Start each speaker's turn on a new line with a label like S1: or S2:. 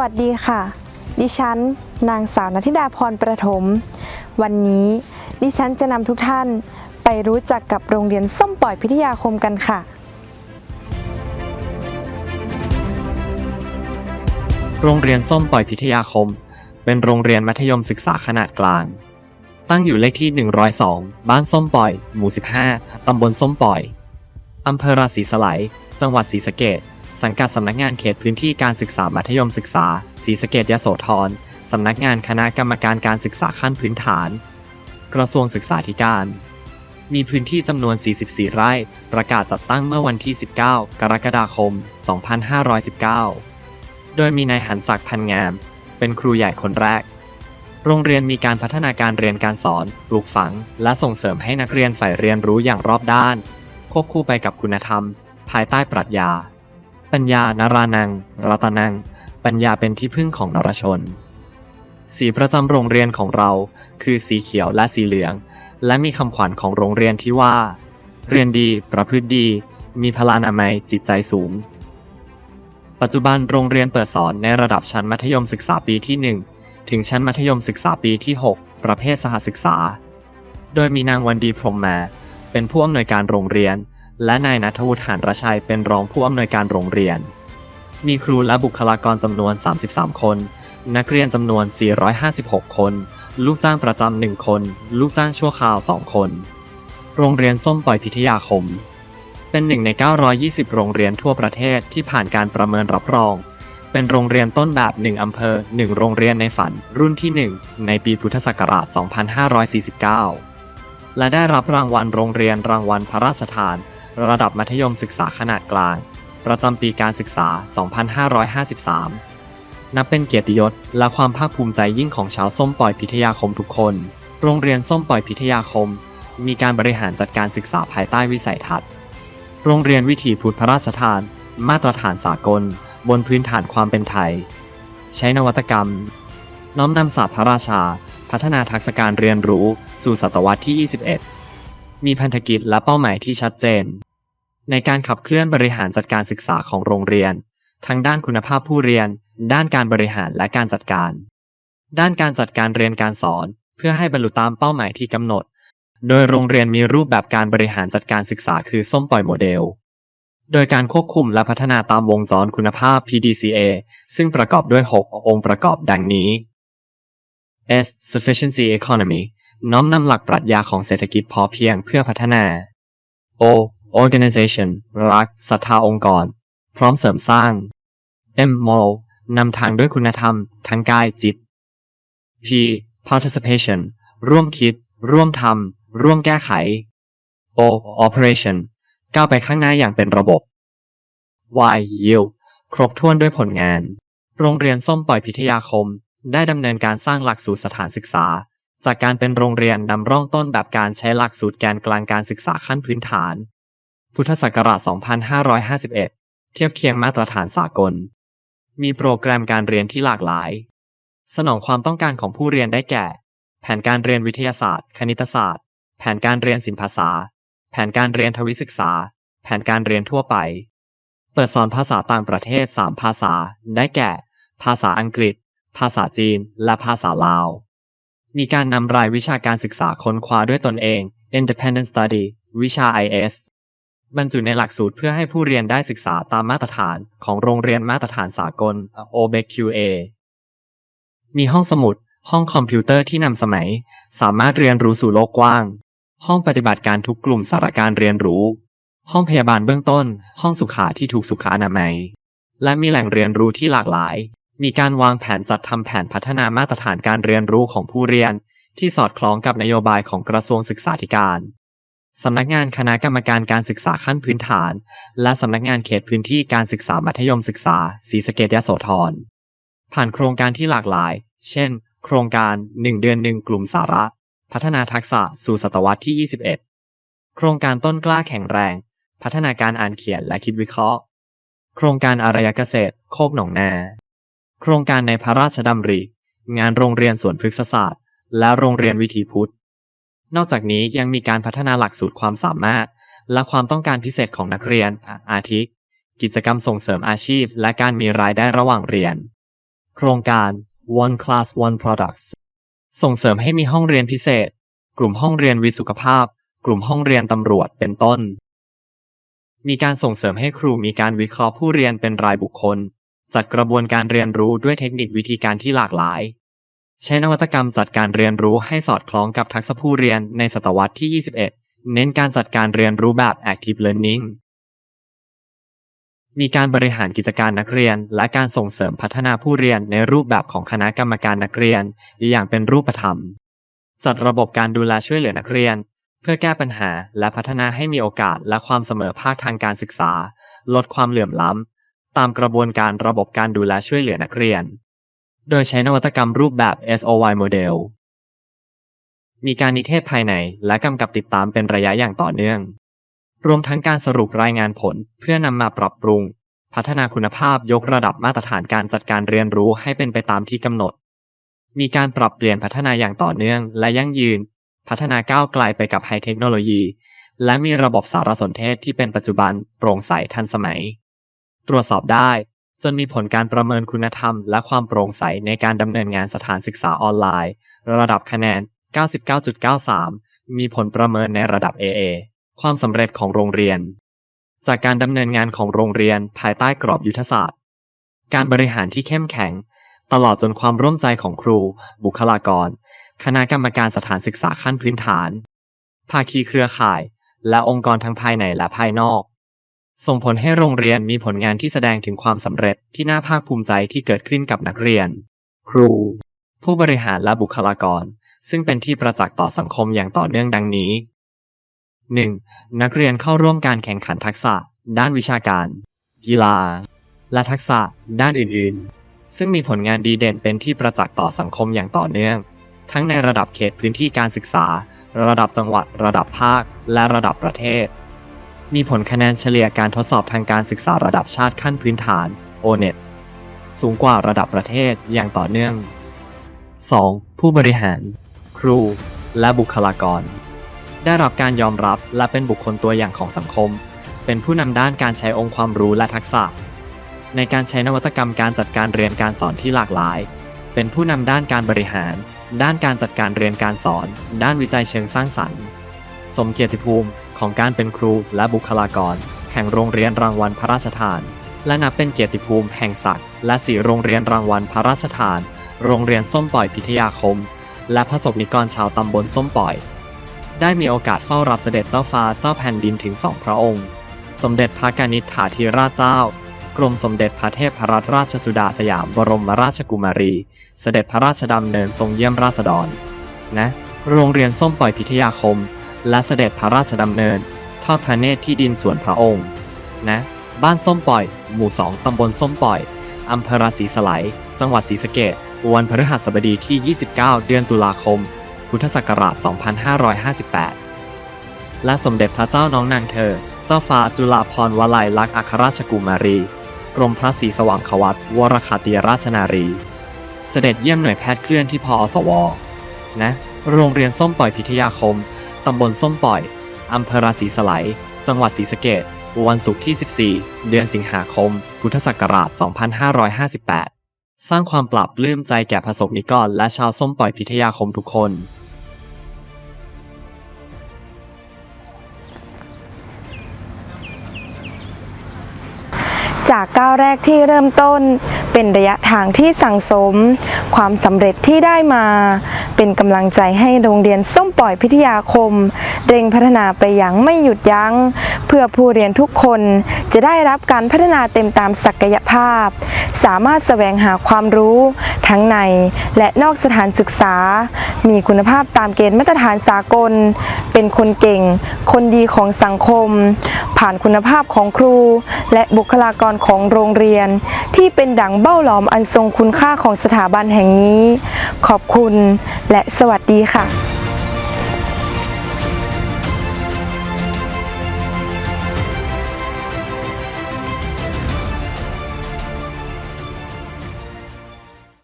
S1: วัสดีค่ะ ดิฉัน นางสาวนัทิดาพรประถม วันนี้ดิฉันจะนำทุกท่านไปรู้จักกับโรงเรียนส้มปล่อยพิทยาคมกันค่ะ
S2: โรงเรียนส้มปล่อยพิทยาคม เป็นโรงเรียนมัธยมศึกษาขนาดกลาง ตั้งอยู่เลขที่ 102 บ้านส้มปล่อย หมู่ 15 ตำบลส้มปล่อย อำเภอราศีสไลยจังหวัดศรีสะเกษ สังกัดสำนักงานเขตพื้นที่การศึกษามัธยมศึกษาศรีสะเกษยโสธรสำนักงานคณะกรรมการการศึกษาขั้นพื้นฐาน กระทรวงศึกษาธิการ มีพื้นที่จำนวน 44 ไร่ ประกาศจัดตั้งเมื่อวันที่ 19 กรกฎาคม 2519 โดยมีนายหันศักดิ์พันงาม เป็นครูใหญ่คนแรก โรงเรียนมีการพัฒนาการเรียนการสอน ปลูกฝัง และส่งเสริมให้นักเรียนฝ่ายเรียนรู้อย่างรอบด้าน ควบคู่ไปกับคุณธรรม ภายใต้ปรัชญา ปัญญานารานัง รัตนัง ปัญญาเป็นที่พึ่งของนรชน สีประจำโรงเรียนของเราคือสีเขียวและสีเหลือง และมีคำขวัญของโรงเรียนที่ว่า เรียนดีประพฤติดี มีพลานามัยจิตใจสูง ปัจจุบันโรงเรียนเปิดสอนในระดับชั้นมัธยมศึกษาปีที่ 1 ถึงชั้นมัธยมศึกษาปีที่ 6 ประเภทสหศึกษา โดยมีนางวันดีพรมมา เป็นผู้อำนวยการโรงเรียน และนายนัทวุฒิหานระชัยเป็นรองผู้อำนวยการโรงเรียน มีครูและบุคลากรจำนวน 33 คน นักเรียนจำนวน 456 คน ลูกจ้างประจำหนึ่งคน ลูกจ้างชั่วคราว2คน โรงเรียนส้มปล่อยพิทยาคม เป็นหนึ่งใน 920 โรงเรียนทั่วประเทศที่ผ่านการประเมินรับรอง เป็นโรงเรียนต้นแบบ 1 อำเภอ 1 โรงเรียนในฝัน รุ่นที่ 1 ในปีพุทธศักราช 2549 และได้รับรางวัลโรงเรียนรางวัลพระราชทาน ระดับมัธยมศึกษาขนาดกลาง ประจำปีการศึกษา 2553 นับเป็นเกียรติยศและความภาคภูมิใจยิ่งของชาวส้มปล่อยพิทยาคมทุกคน โรงเรียนส้มปล่อยพิทยาคม มีการบริหารจัดการศึกษาภายใต้วิสัยทัศน์ โรงเรียนวิถีพุทธพระราชทาน มาตรฐานสากล บนพื้นฐานความเป็นไทย ใช้นวัตกรรม น้อมนำศาสตร์พระราชา พัฒนาทักษะการเรียนรู้สู่ศตวรรษที่ 21 มีพันธกิจและเป้าหมายที่ชัดเจน ในการขับเคลื่อนบริหารจัดการศึกษาของโรงเรียน ทั้งด้านคุณภาพผู้เรียน ด้านการบริหารและการจัดการ ด้านการจัดการเรียนการสอน เพื่อให้บรรลุตามเป้าหมายที่กำหนด โดยโรงเรียนมีรูปแบบการบริหารจัดการศึกษาคือส้มปล่อยโมเดล โดยการควบคุมและพัฒนาตามวงจรคุณภาพ PDCA ซึ่งประกอบด้วย 6 องค์ประกอบดังนี้ S sufficiency economy น้อมนำหลักปรัชญาของเศรษฐกิจพอเพียงเพื่อพัฒนา O organization รักศรัทธาองค์กร พร้อมเสริมสร้าง M moral นำทางด้วยคุณธรรมทั้งกายจิต P participation ร่วมคิด ร่วมทำร่วมแก้ไข O operation ก้าวไปข้างหน้าอย่างเป็นระบบ Y yield ครบถ้วนด้วยผลงาน โรงเรียนส้มปล่อยพิทยาคม ได้ดำเนินการสร้างหลักสูตรสถานศึกษา จากการเป็นโรงเรียนนำร่องต้นแบบการใช้หลักสูตรแกนกลางการศึกษาขั้นพื้นฐาน พุทธศักราช 2551 เทียบเคียงมาตรฐานสากล มีโปรแกรมการเรียนที่หลากหลาย สนองความต้องการของผู้เรียนได้แก่ แผนการเรียนวิทยาศาสตร์ คณิตศาสตร์ แผนการเรียนศิลปภาษาแผนการเรียนทวิศึกษา แผนการเรียนทั่วไป เปิดสอนภาษาต่างประเทศ 3 ภาษา ได้แก่ ภาษาอังกฤษ ภาษาจีน และภาษาลาว มีการนำรายวิชาการศึกษาค้นคว้าด้วยตนเอง Independent Study วิชา IS บรรจุในหลักสูตรเพื่อให้ผู้เรียนได้ศึกษาตามมาตรฐานของโรงเรียนมาตรฐานสากล OBQA มีห้องสมุด ห้องคอมพิวเตอร์ที่นำสมัย สามารถเรียนรู้สู่โลกกว้าง ห้องปฏิบัติการทุกกลุ่มสารการเรียนรู้ ห้องพยาบาลเบื้องต้น ห้องสุขาที่ถูกสุขอนามัย และมีแหล่งเรียนรู้ที่หลากหลาย มีการวางแผนจัดทำแผนพัฒนามาตรฐานการเรียนรู้ของผู้เรียน ที่สอดคล้องกับนโยบายของกระทรวงศึกษาธิการสำนักงานคณะกรรมการการศึกษาขั้นพื้นฐาน และสำนักงานเขตพื้นที่การศึกษามัธยมศึกษาศรีสะเกษยโสธรผ่านโครงการที่หลากหลาย เช่น โครงการ 1 เดือนหนึ่งกลุ่มสาระ พัฒนาทักษะสู่ศตวรรษที่ 21 โครงการต้นกล้าแข็งแรง พัฒนาการอ่านเขียนและคิดวิเคราะห์ โครงการอารยเกษตร โคกหนองนา โครงการในพระราชดำริ งานโรงเรียนสวนพฤกษศาสตร์ และโรงเรียนวิถีพุทธ นอกจากนี้ยังมีการพัฒนาหลักสูตรความสามารถ และความต้องการพิเศษของนักเรียน อาทิ กิจกรรมส่งเสริมอาชีพ และการมีรายได้ระหว่างเรียน โครงการ One Class One Products ส่งเสริมให้มีห้องเรียนพิเศษ กลุ่มห้องเรียนวิสุขภาพ กลุ่มห้องเรียนตำรวจเป็นต้น มีการส่งเสริมให้ครูมีการวิเคราะห์ผู้เรียนเป็นรายบุคคล จัดกระบวนการเรียนรู้ด้วยเทคนิควิธีการที่หลากหลาย ใช้นวัตกรรมจัดการเรียนรู้ให้สอดคล้องกับทักษะผู้เรียนในศตวรรษที่ 21 เน้นการจัดการเรียนรู้แบบ active learning มีการบริหารกิจการนักเรียน และการส่งเสริมพัฒนาผู้เรียนในรูปแบบของคณะกรรมการนักเรียน อย่างเป็นรูปธรรม จัดระบบการดูแลช่วยเหลือนักเรียน เพื่อแก้ปัญหาและพัฒนาให้มีโอกาสและความเสมอภาคทางการศึกษา ลดความเหลื่อมล้ำ ตามกระบวนการระบบการดูแลช่วยเหลือนักเรียน โดยใช้นวัตกรรมรูปแบบ SOY Model มีการนิเทศภายในและกำกับติดตามเป็นระยะอย่างต่อเนื่อง รวมทั้งการสรุปรายงานผลเพื่อนำมาปรับปรุง พัฒนาคุณภาพยกระดับมาตรฐานการจัดการเรียนรู้ให้เป็นไปตามที่กำหนด มีการปรับเปลี่ยนพัฒนาอย่างต่อเนื่อง และยั่งยืน พัฒนาก้าวไกลไปกับไฮเทคโนโลยี และมีระบบสารสนเทศที่เป็นปัจจุบันโปร่งใสทันสมัย ตรวจสอบได้ จนมีผลการประเมินคุณธรรม และความโปร่งใสในการดำเนินงานสถานศึกษาออนไลน์ ระดับคะแนน 99.93 มีผลประเมินในระดับ AA ความสำเร็จของโรงเรียน จากการดำเนินงานของโรงเรียนภายใต้กรอบยุทธศาสตร์ การบริหารที่เข้มแข็ง ตลอดจนความร่วมใจของครู บุคลากร คณะกรรมการสถานศึกษาขั้นพื้นฐาน ภาคีเครือข่าย และองค์กรทั้งภายในและภายนอก ส่งผลให้โรงเรียนมีผลงานที่แสดงถึงความสำเร็จที่น่าภาคภูมิใจที่เกิดขึ้นกับนักเรียน ครู ผู้บริหารและบุคลากร ซึ่งเป็นที่ประจักษ์ต่อสังคมอย่างต่อเนื่องดังนี้ 1. นักเรียนเข้าร่วมการแข่งขันทักษะ ด้านวิชาการ กีฬา และทักษะ ด้านอื่นๆ ซึ่งมีผลงานดีเด่นเป็นที่ประจักษ์ต่อสังคมอย่างต่อเนื่อง ทั้งในระดับเขตพื้นที่การศึกษา ระดับจังหวัด ระดับภาค และระดับประเทศ มีผลคะแนนเฉลี่ยการทดสอบทางการศึกษาระดับชาติขั้นพื้นฐาน O-NET สูงกว่าระดับประเทศอย่างต่อเนื่อง 2. ผู้บริหาร ครู และบุคลากร ได้รับการยอมรับและเป็นบุคคลตัวอย่างของสังคม เป็นผู้นำด้านการใช้องค์ความรู้และทักษะ ในการใช้นวัตกรรมการจัดการเรียนการสอนที่หลากหลาย เป็นผู้นำด้านการบริหาร ด้านการจัดการเรียนการสอน ด้านวิจัยเชิงสร้างสรรค์ สมเกียรติภูมิ ของการเป็นครูและบุคลากร แห่งโรงเรียนรางวัลพระราชทาน และนับเป็นเกียรติภูมิแห่งศักดิ์และสีโรงเรียนรางวัลพระราชทาน โรงเรียนส้มปล่อยพิทยาคม และพระสงฆ์นิกรชาวตำบลส้มปล่อย ได้มีโอกาสเฝ้ารับเสด็จเจ้าฟ้าเจ้าแผ่นดินถึงสองพระองค์ สมเด็จพระกนิษฐาธิราชเจ้ากรมสมเด็จพระเทพรัตนราชสุดาสยามบรมราชกุมารี เสด็จพระราชดำเนินทรงเยี่ยมราษฎร นะ โรงเรียนส้มปล่อยพิทยาคม และเสด็จพระราชดำเนิน ทอดพระเนตรที่ดินสวนพระองค์ นะ บ้านส้มปล่อย หมู่สองตำบลส้มปล่อยอำเภอราศีสไลจังหวัดศรีสะเกษวันพฤหัสบดีที่ 29 เดือนตุลาคม พุทธศักราช 2558 และสมเด็จพระเจ้าน้องนางเธอ เจ้าฟ้าจุฬาภรณ์วลัยลักษณ์อัครราชกุมารี กรมพระศรีสว่างควัตวรคาตียราชนารี เสด็จเยี่ยมหน่วยแพทย์เคลื่อนที่พออสว นะ โรงเรียนส้มปล่อยพิทยาคม ตำบลส้มปล่อย อำเภอราศีสไลยจังหวัดศรีสะเกดวันศุกร์ที่ 14 เดือนสิงหาคม พุทธศักราช 2558 สร้างความปรับเลื้มใจแก่ประสบนิกรและชาวส้มปล่อยพิทยาคมทุกคน
S1: จากก้าวแรกที่เริ่มต้น เป็นระยะทางที่สั่งสม ความสำเร็จที่ได้มา เป็นกำลังใจให้โรงเรียนส้มปล่อยพิทยาคม เร่งพัฒนาไปอย่างไม่หยุดยัง้ง เพื่อผู้เรียนทุกคนจะได้รับการพัฒนาเต็มตามศักยภาพ สามารถแสวงหาความรู้ทั้งในและนอกสถานศึกษา มีคุณภาพตามเกณฑ์มาตรฐานสากล เป็นคนเก่ง คนดีของสังคม ผ่านคุณภาพของครู และบุคลากรของโรงเรียน ที่เป็นดั่งเบ้าหลอมอันทรงคุณค่าของสถาบันแห่งนี้ ขอบคุณและสวัสดีค่ะ